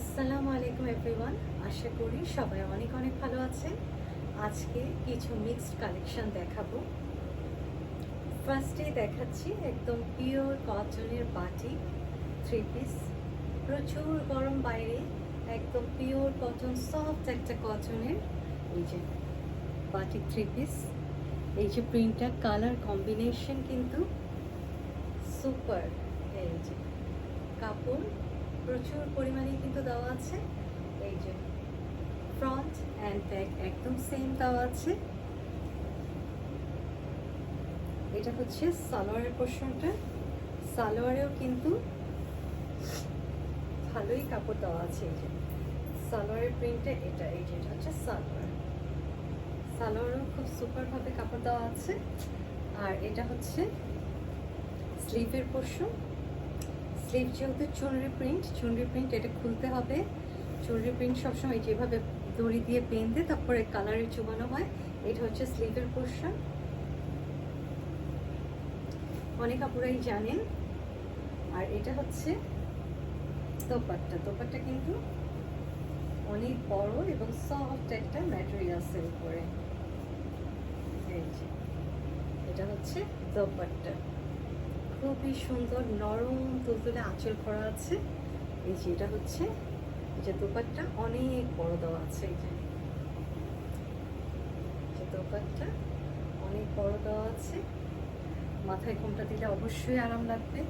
আসসালামু আলাইকুম এভরিওয়ান। আশা করি সবাই অনেক অনেক ভালো আছেন। আজকে কিছু মিক্সড কালেকশন দেখাবো। ফার্স্টে দেখাচ্ছি একদম পিওর কটনের বাটি থ্রি পিস প্রচুর গরম বাইরে, একদম পিওর কটন সফট একটা কটনের এই যে বাটি থ্রি পিস এই যে প্রিন্টটা কালার কম্বিনেশন কিন্তু সুপার এই যে কাপড়। প্রচুর পরিমাণে কিন্তু দেওয়া আছে। এই যে ফ্রন্ট অ্যান্ড ব্যাক একদম সেম দেওয়া আছে। এটা হচ্ছে সালোয়ারের পোর্শনটা সালোয়ারেও কিন্তু ভালোই কাপড় দেওয়া আছে এই যে। সালোয়ারের প্রিন্টে এটা, এই যে এটা হচ্ছে সালোয়ার। সালোয়ারেও খুব সুপারভাবে কাপড় দেওয়া আছে। আর এটা হচ্ছে স্লিভের পোর্শন স্লিভ যেহেতু চুনরি প্রিন্ট চুনরি প্রিন্ট এটা খুলতে হবে। চুনরি প্রিন্ট সবসময় যেভাবে দড়ি দিয়ে পেনতে তারপরে কালারে চুবানো হয়, এটা হচ্ছে স্লিভের পোর্শন। অনেক আপুরাই জানেন। আর এটা হচ্ছে দোপাট্টা। দোপাট্টা কিন্তু অনেক বড় এবং সফট একটা ম্যাটেরিয়ালসের উপরে। এটা হচ্ছে দোপাট্টা। খুবই সুন্দর নরম তুলতুলে আঁচল করা আছে। এই যে এটা হচ্ছে যে দোপাট্টা অনেক বড় দেওয়া আছে এই যে অনেক বড় দেওয়া আছে। মাথায় ঘুমটা দিলে অবশ্যই আরাম লাগবে।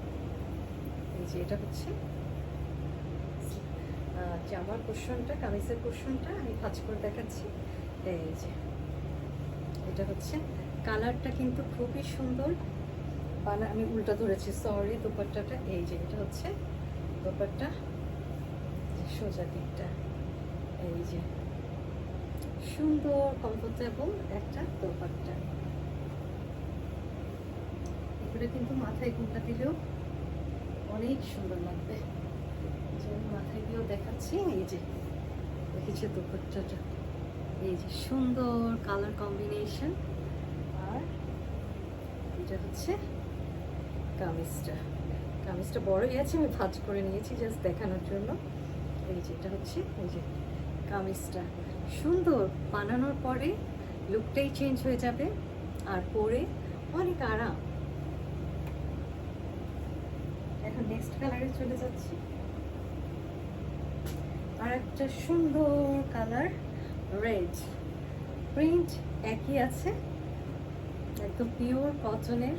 এই যে এটা হচ্ছে জামার পোর্শনটা, কামিজের পোর্শনটা আমি ভাজ করে দেখাচ্ছি। এই যে, এটা হচ্ছে, কালারটা কিন্তু খুবই সুন্দর। বানা আমি উল্টা ধরেছি সরি দোপাট্টাটা এই যে, এটা হচ্ছে দোপাট্টা সোজা দিকটা, এই যে। সুন্দর কমফোর্টেবল একটা দোপাট্টা। এগুলো কিন্তু মাথায় ঘুমটা দিলেও অনেক সুন্দর লাগবে। মাথায় দিয়েও দেখাচ্ছি, এই যে, দেখেছি দোপাট্টাটা? এই যে সুন্দর কালার কম্বিনেশন আর এটা হচ্ছে কামিজটা কামিজটা বড়ই আছে আমি ভাজ করে নিয়েছি জাস্ট দেখানোর জন্য। এই যে, এটা হচ্ছে, এই যে কামিজটা সুন্দর, বানানোর পরে লুকটাই চেঞ্জ হয়ে যাবে, আর পরে অনেক আরাম। এখন নেক্সট কালারে চলে যাচ্ছি। আর একটা সুন্দর কালার রেড প্রিন্ট একই আছে, একদম পিওর কটনের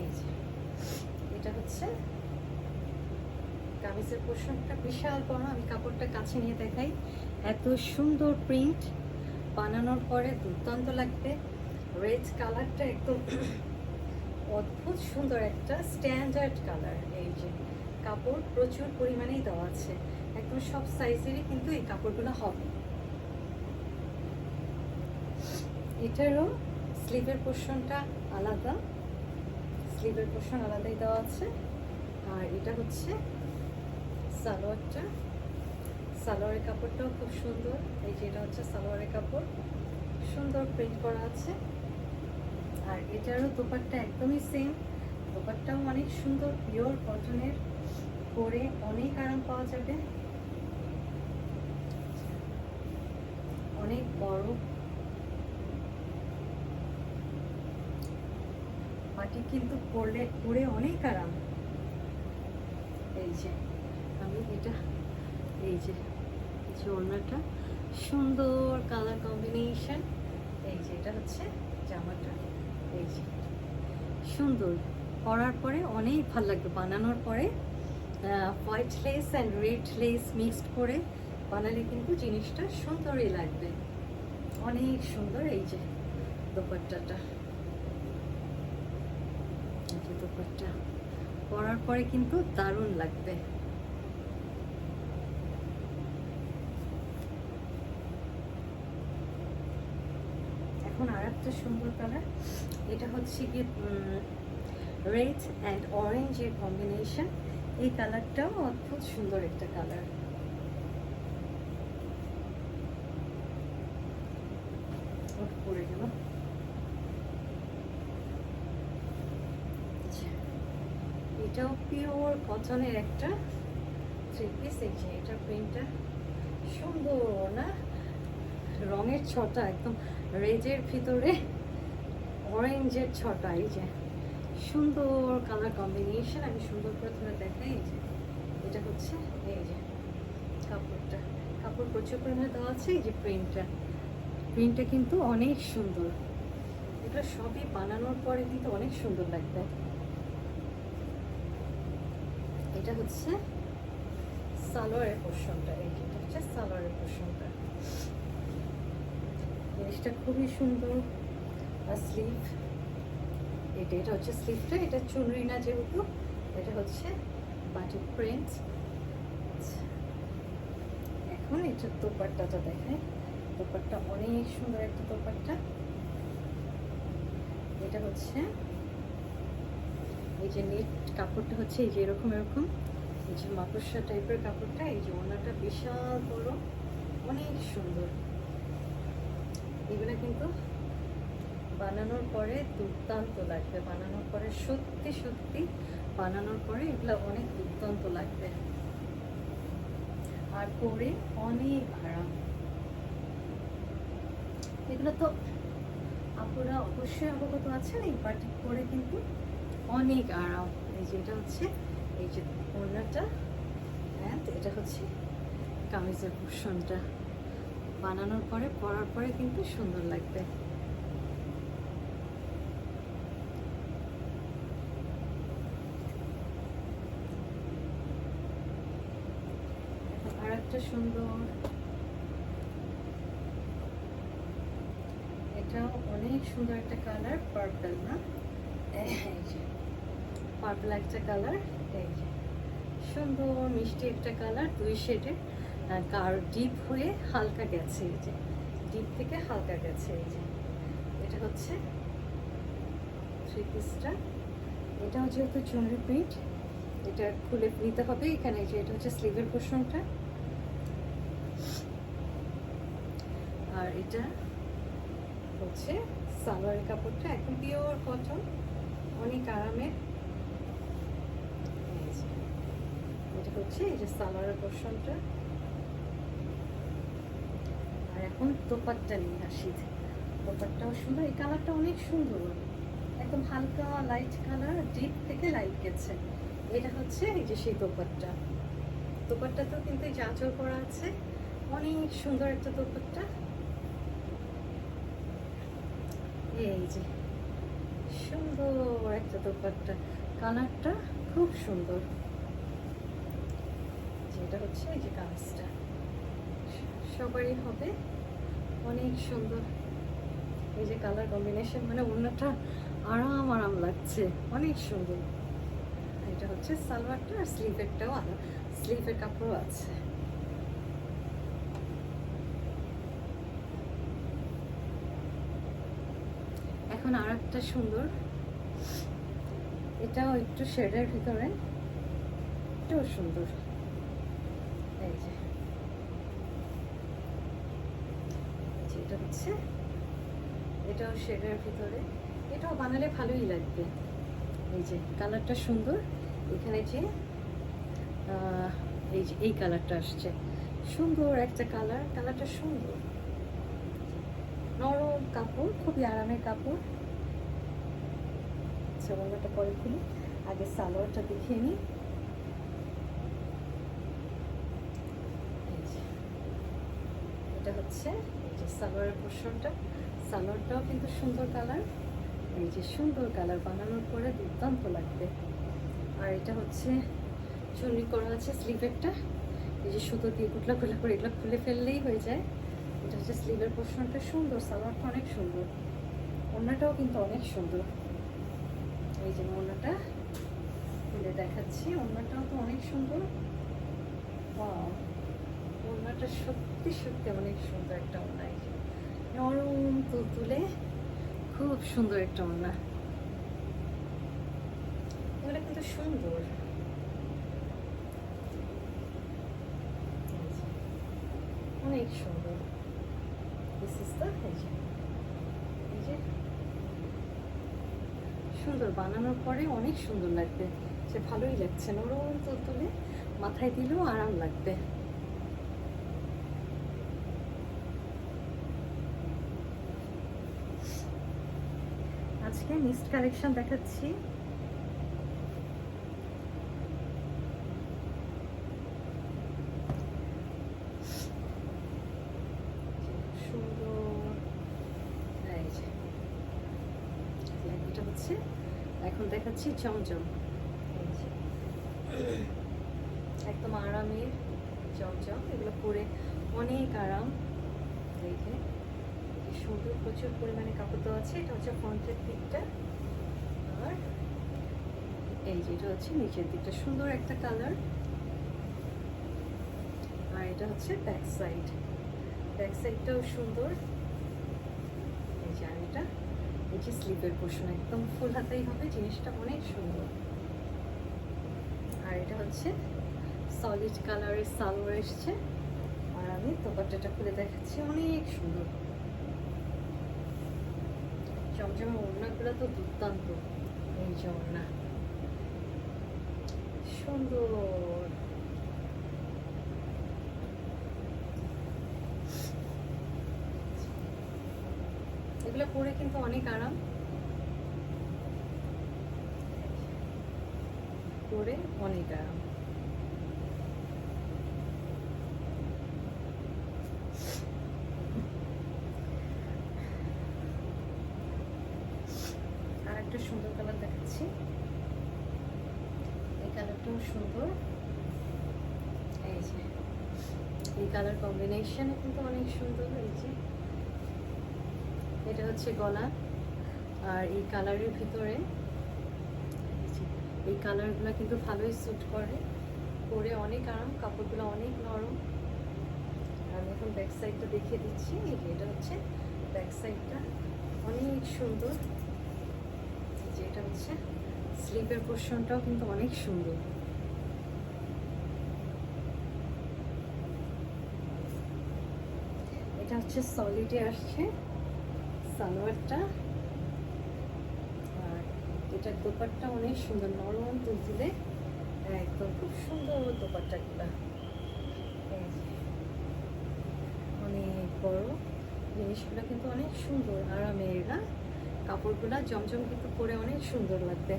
এই যে এটা হচ্ছে কামিজের পোর্শনটা বিশাল বড়, আমি কাপড়টা কাছে নিয়ে দেখাই। এত সুন্দর প্রিন্ট বানানোর পরে দুর্দান্ত লাগবে। রেড কালারটা একদম অদ্ভুত সুন্দর একটা স্ট্যান্ডার্ড কালার এই যে কাপড় প্রচুর পরিমাণেই দেওয়া আছে। একদম সব সাইজেরই কিন্তু এই কাপড়গুলো হবে। এটারও স্লিভের পোর্শনটা আলাদা। স্লিভের পোর্শন আলাদাই দেওয়া আছে। আর এটা হচ্ছে সালোয়ারটা। সালোয়ারের কাপড়টাও খুব সুন্দর। এই যে এটা হচ্ছে সালোয়ারের কাপড়। সুন্দর প্রিন্ট করা আছে। আর এটারও দোপাট্টা একদমই সেম দোপাট্টাও অনেক সুন্দর পিওর কটনের পরে অনেক আরাম পাওয়া যাবে। অনেক বড়। মাটি কিন্তু পরলে পরে অনেক আরাম। এই যে। আমি এটা, এই যে ঝোলনাটা সুন্দর কালার কম্বিনেশন এই যে এটা হচ্ছে জামাটা, এই যে সুন্দর, পরার পরে অনেক ভালো লাগবে, বানানোর পরে white lace and red lace mixed করে বানালে কিন্তু জিনিসটা সুন্দরই লাগবে। অনেক সুন্দর এই যে দোপাট্টাটা। দোপাট্টা। পরার পরে কিন্তু দারুণ লাগবে। এখন আর একটা সুন্দর কালার এটা হচ্ছে কি রেড অ্যান্ড অরেঞ্জের কম্বিনেশন এই কালারটাও অদ্ভুত সুন্দর একটা কালার গেল। এটাও পিওর কটনের একটা থ্রি পিস এটা প্রিন্টটা সুন্দর না? রঙের ছটা, একদম রেজের ভিতরে অরেঞ্জের ছটা, এই যে সুন্দর কালার কম্বিনেশন আমি সুন্দর করে ধরে দেখাই, এই যে এটা হচ্ছে, এই যে কাপড়টা, কাপড় প্রচুর পরিমাণে দেওয়া আছে, এই যে প্রিন্টটা প্রিন্টটা কিন্তু অনেক সুন্দর। এটা সবই বানানোর পরে কিন্তু অনেক সুন্দর লাগবে। এটা হচ্ছে সালোয়ারের পোর্শনটা, এই এটা হচ্ছে সালোয়ারের পোর্শনটা। জিনিসটা খুবই সুন্দর। আর স্লিভ এটা এটা হচ্ছে স্লিভটা এটা চুনরি না যেহেতু, এটা হচ্ছে বাটিক প্রিন্ট। এখন এটা দোপাট্টাটা দেখায় দোপাট্টা অনেক সুন্দর একটা দোপাট্টা। এটা হচ্ছে, এই যে নেট কাপড়টা হচ্ছে এই যে এরকম এরকম। এই যে মাকড়সা টাইপের কাপড়টা, এই যে ওনাটা বিশাল বড়, অনেক সুন্দর। এগুলো কিন্তু বানানোর পরে দুর্দান্ত লাগবে। বানানোর পরে সত্যি সত্যি বানানোর পরে এগুলো অনেক দুর্দান্ত লাগবে। আর পরে অনেক আরাম। এগুলো তো আপনারা অবশ্যই অবগত আছেন এই পার্টি পরে কিন্তু অনেক আরাম। এই যে এটা হচ্ছে, এই যে ওড়নাটা অ্যান্ড এটা হচ্ছে কামিজের পোর্শনটা। বানানোর পরে, পরার পরে কিন্তু সুন্দর লাগবে। আর একটা সুন্দর। এটাও অনেক সুন্দর একটা কালার পার্পল না? পার্পল একটা কালার, এই যে। সুন্দর, মিষ্টি একটা কালার, দুই শেডের কার ডিপ হয়ে হালকা গেছে এই যে। ডিপ থেকে হালকা গেছে এই যে। এটা হচ্ছে থ্রি পিসটা এটাও যেহেতু চুনরি প্রিন্ট এটা খুলে নিতে হবে এখানে যে এটা হচ্ছে স্লিভের পোর্শনটা আর এটা হচ্ছে সালোয়ারের কাপড়টা, একদম পিওর কটন অনেক আরামের। এটা হচ্ছে এই যে সালোয়ারের পোর্শনটা এখন দোপাট্টা নিয়ে আসি দোপাট্টাও সুন্দর, এই কালারটা অনেক সুন্দর। একদম হালকা লাইট কালার ডিপ থেকে লাইট গেছে। এটা হচ্ছে এই যে সেই দোপাট্টা। দোপাট্টাতেও কিন্তু এই করা আছে। অনেক সুন্দর একটা দোপাট্টা। এই যে, সুন্দর একটা দোপাট্টা। কালারটা খুব সুন্দর। যেটা হচ্ছে এই যে কালারটা সবারই হবে। অনেক সুন্দর। এই যে কালার কম্বিনেশন মানে অন্যটা আরাম আরাম লাগছে। অনেক সুন্দর। এটা হচ্ছে সালোয়ারটা আর স্লিভেরটাও আলাদা। স্লিভের কাপড়ও আছে। এখন আর একটা সুন্দর। এটাও একটু শেডের ভিতরে। এটাও সুন্দর এই যে এই যে এটা হচ্ছে এটাও শেডের ভিতরে। এটাও বানালে ভালোই লাগবে। এই যে, কালারটা সুন্দর। এখানে যে এই যে, এই কালারটা আসছে। সুন্দর একটা কালার, কালারটা সুন্দর। নরম কাপড়, খুবই আরামের কাপড়। আচ্ছা পরে খুলি। আগে সালোয়ারটা দেখিয়ে নিই। এটা হচ্ছে যে সালোয়ারের পোর্শনটা সালোয়ারটাও কিন্তু সুন্দর কালার। এই যে সুন্দর কালার বানানোর পরে দুর্দান্ত লাগবে। আর এটা হচ্ছে চুনি করা আছে স্লিভেরটা। এই যে সুতো দিয়ে কুটলা কুটলা করে এগুলো খুলে ফেললেই হয়ে যায়। এটা হচ্ছে স্লিভের পোর্শনটা সুন্দর সালোয়ারটা অনেক সুন্দর। ওড়নাটাও কিন্তু অনেক সুন্দর। এই যে ওড়নাটা খুলে দেখাচ্ছি ওড়নাটাও তো অনেক সুন্দর। Wow, ওড়নাটা সত্যি সত্যি অনেক সুন্দর একটা যে। নরম তুলতুলে খুব সুন্দর একটা ওড়না। এগুলো কিন্তু সুন্দর। অনেক সুন্দর। দ্য এই যে সুন্দর, বানানোর পরে অনেক সুন্দর লাগবে। সে ভালোই লাগছে। নরম তুলে মাথায় দিলেও আরাম লাগবে। আজকে মিস্ট কালেকশন দেখাচ্ছি। এখন দেখাচ্ছি চমচম এই যে। একদম আরামের চমচম এগুলো পরে অনেক আরাম এই যে কি সুন্দর প্রচুর পরিমাণে কাপড় দেওয়া আছে। এটা হচ্ছে ফ্রন্টের দিকটা। আর এই যে এটা হচ্ছে নিচের দিকটা। সুন্দর একটা কালার। আর এটা হচ্ছে ব্যাক সাইড। ব্যাক সাইডটাও সুন্দর। এই যে আর এটা। এই যে স্লিপের পোর্শন একদম ফুল হাতেই হবে। জিনিসটা অনেক সুন্দর। আর এটা হচ্ছে সলিড কালারের সালোয়ার এসছে। আর আমি দোপাট্টাটা খুলে দেখাচ্ছি। অনেক সুন্দর। জমজমের ওড়নাগুলো তো দুর্দান্ত এই যে ওড়না সুন্দর এগুলো পরে কিন্তু অনেক আরাম পরে অনেক আরাম আর একটা সুন্দর কালার দেখাচ্ছি। এই কালারটাও সুন্দর। এই যে, এই কালার কম্বিনেশন কিন্তু অনেক সুন্দর যে এটা হচ্ছে গলা। আর এই কালারের ভিতরে, এই কালারগুলো কিন্তু ভালোই স্যুট করে। পরে অনেক আরাম, কাপড়গুলো অনেক নরম। আর আমি এখন ব্যাক সাইডটা দেখিয়ে দিচ্ছি। এটা হচ্ছে ব্যাক সাইডটা অনেক সুন্দর। যে এটা হচ্ছে স্লিপের পোর্শনটাও কিন্তু অনেক সুন্দর। এটা হচ্ছে সলিডে আসছে সালোয়ারটা। আর এটার দোপাট্টা অনেক সুন্দর, নরম তুলতুলে একদম খুব সুন্দর দোপাট্টাগুলা এই অনেক বড়। জিনিসগুলো কিন্তু অনেক সুন্দর, আরামের, না? কাপড়গুলা জমজম কিন্তু পরে অনেক সুন্দর লাগবে।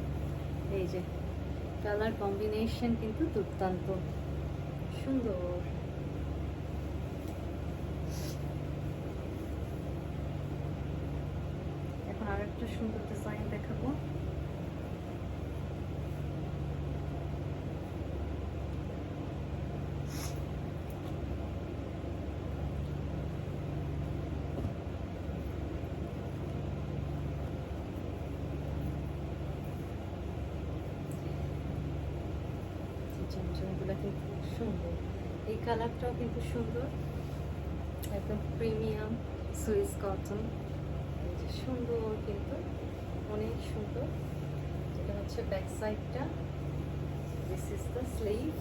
এই যে, কালার কম্বিনেশন কিন্তু দুর্দান্ত। সুন্দর। এখন আর একটা সুন্দর ডিজাইন দেখাবো চমচমগুলো কিন্তু খুব সুন্দর। এই কালারটাও কিন্তু সুন্দর। একদম প্রিমিয়াম সুইস কটন। সুন্দর কিন্তু, অনেক সুন্দর। যেটা হচ্ছে ব্যাক সাইডটা দিস ইজ দ্য স্লিভ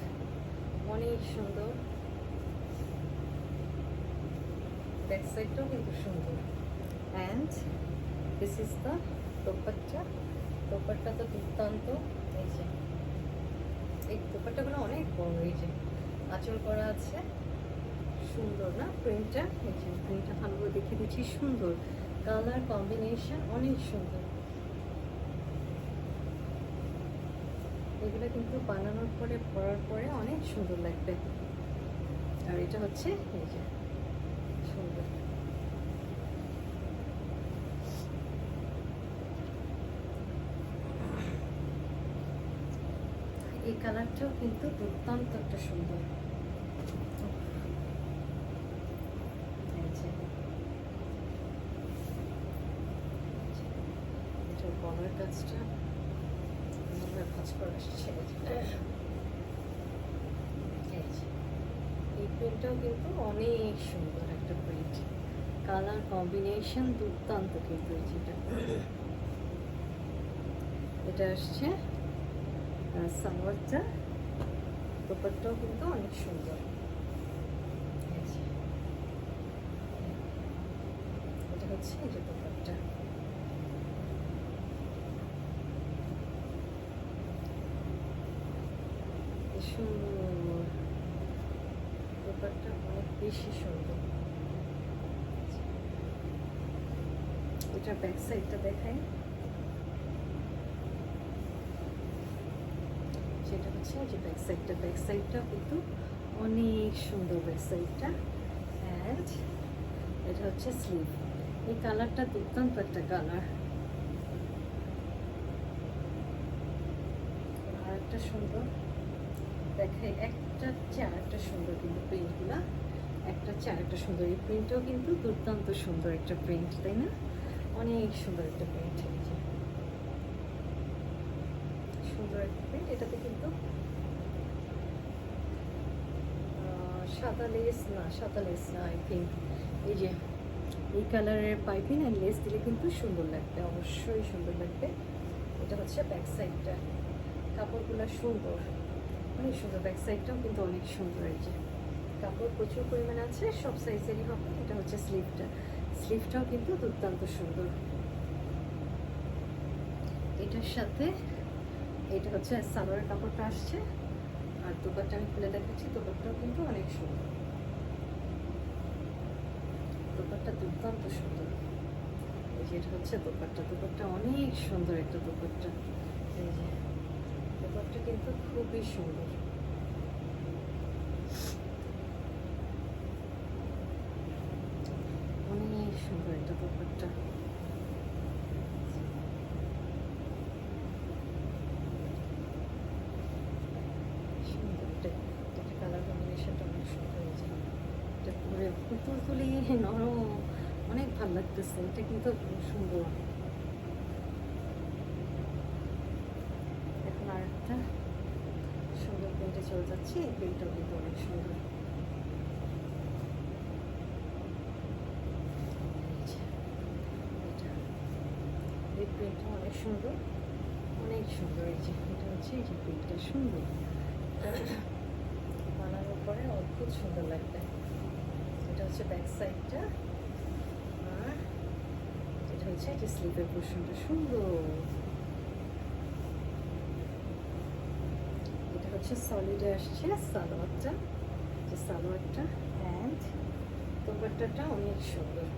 অনেক সুন্দর। ব্যাক সাইডটাও কিন্তু সুন্দর। And this is the dupatta. Dupatta তো দুর্দান্ত। এই যে এই দোপাট্টাগুলো অনেক বড়, এই যে আঁচল করা আছে। সুন্দর, না? প্রিন্টটা এই যে প্রিন্টটা ভালো করে দেখে দিচ্ছি, সুন্দর। কালার কম্বিনেশন অনেক সুন্দর। এগুলো কিন্তু বানানোর পরে, পরার পরে অনেক সুন্দর লাগবে। আর এটা হচ্ছে, এই যে সুন্দর কালারটাও কিন্তু দুর্দান্ত একটা সুন্দর করে আসছে এই যে। এই যে। এই প্রিন্টটাও কিন্তু অনেক সুন্দর একটা প্রিন্ট কালার কম্বিনেশন দুর্দান্ত কিন্তু এই যেটা এটা আসছে সালোয়ারটা দোপাট্টাও কিন্তু অনেক সুন্দর। এটা হচ্ছে যে দোপাট্টা সুন্দর। দোপাট্টা অনেক বেশি সুন্দর। এটা ব্যাক সাইডটা দেখাই সেটা হচ্ছে যে ব্যাক সাইডটা কিন্তু অনেক সুন্দর ব্যাক সাইডটা অ্যান্ড এটা হচ্ছে স্লিভ এই কালারটা দুর্দান্ত একটা কালার আর একটা সুন্দর। দেখাই একটা চেয়ে সুন্দর কিন্তু প্রিন্টগুলা একটা চেয়ে আরেকটা সুন্দর এই প্রিন্টটাও কিন্তু দুর্দান্ত সুন্দর একটা প্রিন্ট তাই না? অনেক সুন্দর একটা প্রিন্ট সুন্দর একটা প্রিন্ট এটাতে কিন্তু আহ, সাদা লেস না সাদা লেস না আই থিঙ্ক এই যে, এই কালারের পাইপিং আর লেস দিলে কিন্তু সুন্দর লাগবে, অবশ্যই সুন্দর লাগবে। এটা হচ্ছে ব্যাক সাইডটা কাপড়গুলো সুন্দর। অনেক সুন্দর ব্যাক সাইডটাও কিন্তু অনেক সুন্দর এই যে। কাপড় প্রচুর পরিমাণে আছে, সব সাইজেরই হবে। এটা হচ্ছে স্লিভটা স্লিভটাও কিন্তু দুর্দান্ত সুন্দর। এটার সাথে, এটা হচ্ছে সালোয়ারের কাপড়টা আসছে। আর দোকানটা আমি খুলে দেখাচ্ছি দোপারটাও কিন্তু অনেক সুন্দর। দোপারটা দুর্দান্ত সুন্দর। এই যে এটা হচ্ছে দোপারটা দোপারটা অনেক সুন্দর একটা দোপারটা এই যে দোপারটা কিন্তু খুবই সুন্দর। অনেক সুন্দর একটা দোপারটা সুন্দর এটা এটা কালার অনেক সুন্দর হয়েছে এটা পুরো পুতুল তুলি নরম, অনেক ভালো লাগতেছে। এটা কিন্তু সুন্দর। এখন আর একটা সুন্দর প্রিন্টে চলে যাচ্ছে। এই প্রিন্টটাও কিন্তু অনেক সুন্দর। এই প্রিন্টটা অনেক সুন্দর। অনেক সুন্দর। এই যে, এটা হচ্ছে এই যে প্রিন্টটা সুন্দর। অদ্ভুত সুন্দর লাগবে। এটা হচ্ছে ব্যাক সাইডটা আর এটা হচ্ছে এটা স্লিপের পোর্শনটা সুন্দর। এটা হচ্ছে সলিডে আসছে সালোয়ারটা। যে সালোয়ারটা অ্যান্ড দোপাট্টাটা অনেক সুন্দর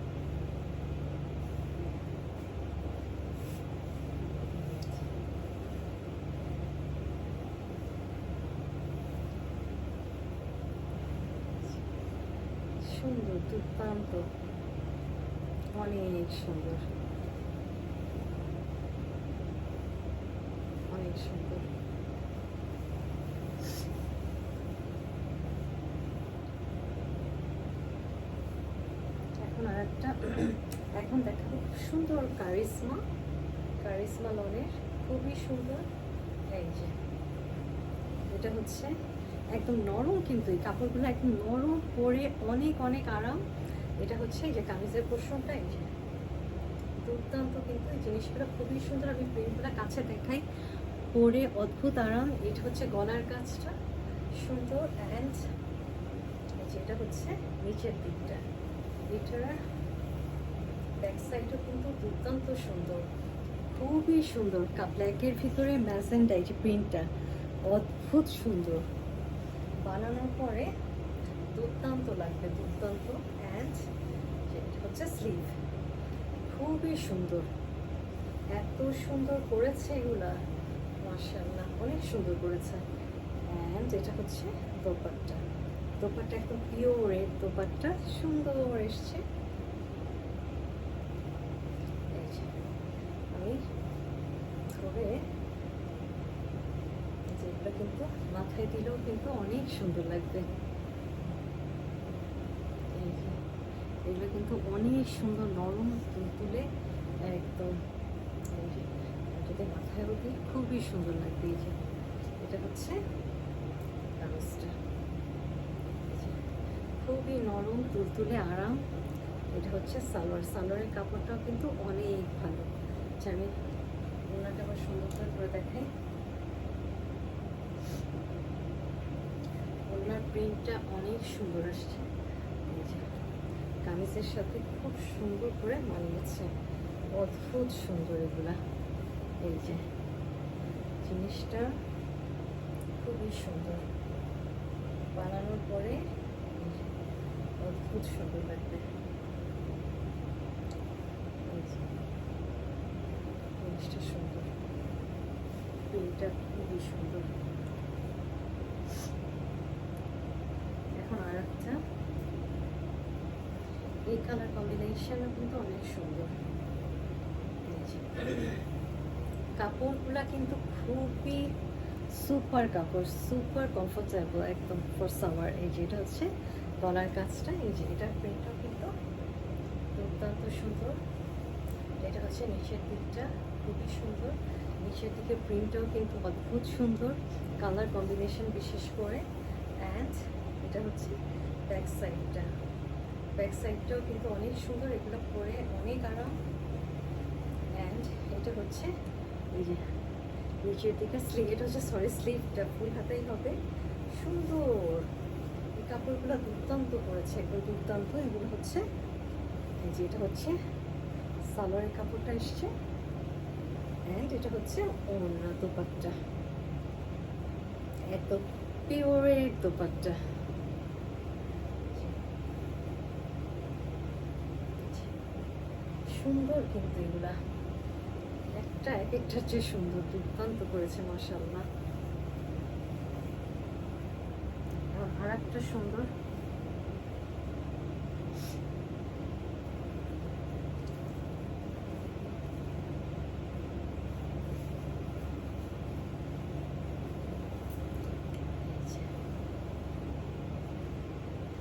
সুন্দর দুর্দান্ত। অনেক সুন্দর। অনেক সুন্দর। এখন আর একটা, এখন দেখাবো খুব সুন্দর কারিশমা। কারিশমা লনের, খুবই সুন্দর। এই যে, এটা হচ্ছে একদম নরম কিন্তু এই কাপড়গুলো একদম নরম পরে অনেক অনেক আরাম। এটা হচ্ছে যে কামিজের পোর্শনটা, এই যে দুর্দান্ত কিন্তু এই জিনিসগুলো। খুবই সুন্দর আমি প্রিন্টগুলো কাছে দেখাই। পরে অদ্ভুত আরাম, এটা হচ্ছে গলার কাজটা। সুন্দর অ্যান্ড যেটা হচ্ছে নিচের দিকটা। এটার ব্যাক সাইডটা কিন্তু দুর্দান্ত সুন্দর। খুবই সুন্দর। ব্ল্যাকের ভিতরে ম্যাজেন্ডা এই যে প্রিন্টটা অদ্ভুত সুন্দর। বানানোর পরে দুর্দান্ত লাগবে, দুর্দান্ত অ্যান্ড এটা হচ্ছে স্লিভ খুবই সুন্দর। এত সুন্দর করেছে এগুলা। মার্শাল্লাহ অনেক সুন্দর করেছে। অ্যান্ড এটা হচ্ছে দোপাট্টা। দোপাট্টা একদম পিওরের দোপাট্টা, সুন্দর এসছে। আমি ধরে কিন্তু মাথায় দিলেও কিন্তু অনেক সুন্দর লাগবে। এগুলো কিন্তু অনেক সুন্দর নরম তুলে একদম যদি মাথায় দিই, খুবই সুন্দর লাগবে এই যে। এটা হচ্ছে খুবই নরম তুলতুলে আরাম। এটা হচ্ছে সালোয়ার। সালোয়ারের কাপড়টাও কিন্তু অনেক ভালো। আচ্ছা আমি ওনাটা আবার সুন্দর করে দেখাই। প্রিন্টটা অনেক সুন্দর আসছে। কামিজের সাথে খুব সুন্দর করে মানিয়েছে। অদ্ভুত সুন্দর এগুলা। এই যে জিনিসটা খুবই সুন্দর। বানানোর পরে অদ্ভুত সুন্দর লাগবে। জিনিসটা সুন্দর। প্রিন্টটা খুবই সুন্দর। এখন আর একটা। এই কালার কম্বিনেশনও কিন্তু অনেক সুন্দর। কাপড়গুলা কিন্তু খুবই সুপার কাপড় সুপার কমফোর্টেবল একদম ফর সামার এই যে এটা হচ্ছে গলার কাজটা। এই যে এটার প্রিন্টটাও কিন্তু দুর্দান্ত সুন্দর। এটা হচ্ছে নিচের দিকটা খুবই সুন্দর। নিচের দিকে প্রিন্টটাও কিন্তু অদ্ভুত সুন্দর। কালার কম্বিনেশন বিশেষ করে। অ্যান্ড এটা হচ্ছে ব্যাক সাইডটা ব্যাক সাইডটাও কিন্তু অনেক সুন্দর, এগুলো পরে অনেক আরাম। অ্যান্ড এটা হচ্ছে এই যে নিচের দিকে স্লিভ এটা হচ্ছে সরি স্লিভটা ফুল হাতাই হবে। সুন্দর। এই কাপড়গুলো দুর্দান্ত করেছে একদম দুর্দান্ত। এগুলো হচ্ছে, এই যে এটা হচ্ছে, সালোয়ারের কাপড়টা এসছে। অ্যান্ড এটা হচ্ছে ওড়না দোপাট্টা। এত পিওরের দোপাট্টা। সুন্দর কিন্তু এগুলা। একটা এক একটা চেয়ে সুন্দর দুর্দান্ত করেছে মাসাল্লাহ আর একটা সুন্দর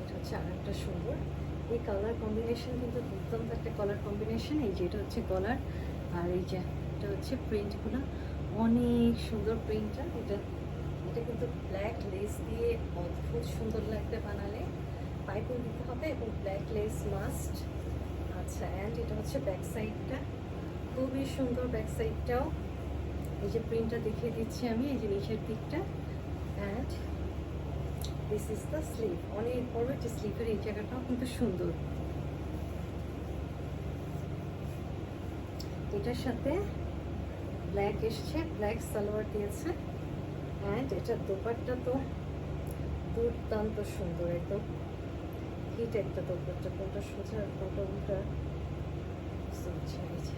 এটা হচ্ছে আর একটা সুন্দর এই কালার কম্বিনেশন কিন্তু দুর্দান্ত একটা কালার কম্বিনেশন এই যে এটা হচ্ছে কলার আর এই যে এটা হচ্ছে প্রিন্টগুলো অনেক সুন্দর প্রিন্টটা এটা এটা কিন্তু ব্ল্যাক লেস দিয়ে অদ্ভুত সুন্দর লাগবে বানালে। পাইপিং দিতে হবে এবং ব্ল্যাক লেস মাস্ট আচ্ছা অ্যান্ড এটা হচ্ছে ব্যাক সাইডটা খুবই সুন্দর ব্যাক সাইডটাও এই যে প্রিন্টটা দেখিয়ে দিচ্ছি আমি, এই যে নিচের দিকটা। And this is the sleeve অনেক বড় একটা স্লিভের এই জায়গাটাও কিন্তু সুন্দর। এটার সাথে ব্ল্যাক এসছে ব্ল্যাক সালোয়ার দিয়েছে। অ্যান্ড এটার দোপাট্টা তো দুর্দান্ত সুন্দর একদম। হিট একটা দোপাট্টা কোনটা সোজা আর কোনটা উল্টা বুঝতে পারছি না, এই যে।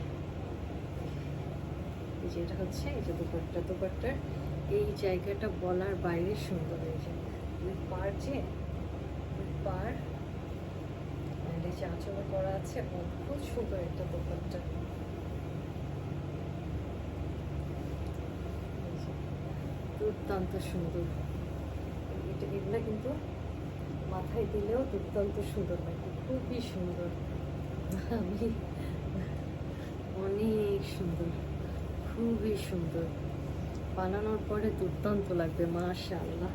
এই যে এটা হচ্ছে এই যে দোপাট্টা দোপাট্টার এই জায়গাটা বলার বাইরে সুন্দর এই দুই পার যে আঁচলে করা আছে অদ্ভুত সুন্দর একটা যে, দুর্দান্ত সুন্দর। এটা এগুলা কিন্তু মাথায় দিলেও দুর্দান্ত সুন্দর লাগে খুবই সুন্দর। আমি অনেক সুন্দর খুবই সুন্দর। বানানোর পরে দুর্দান্ত লাগবে মাশাআল্লাহ।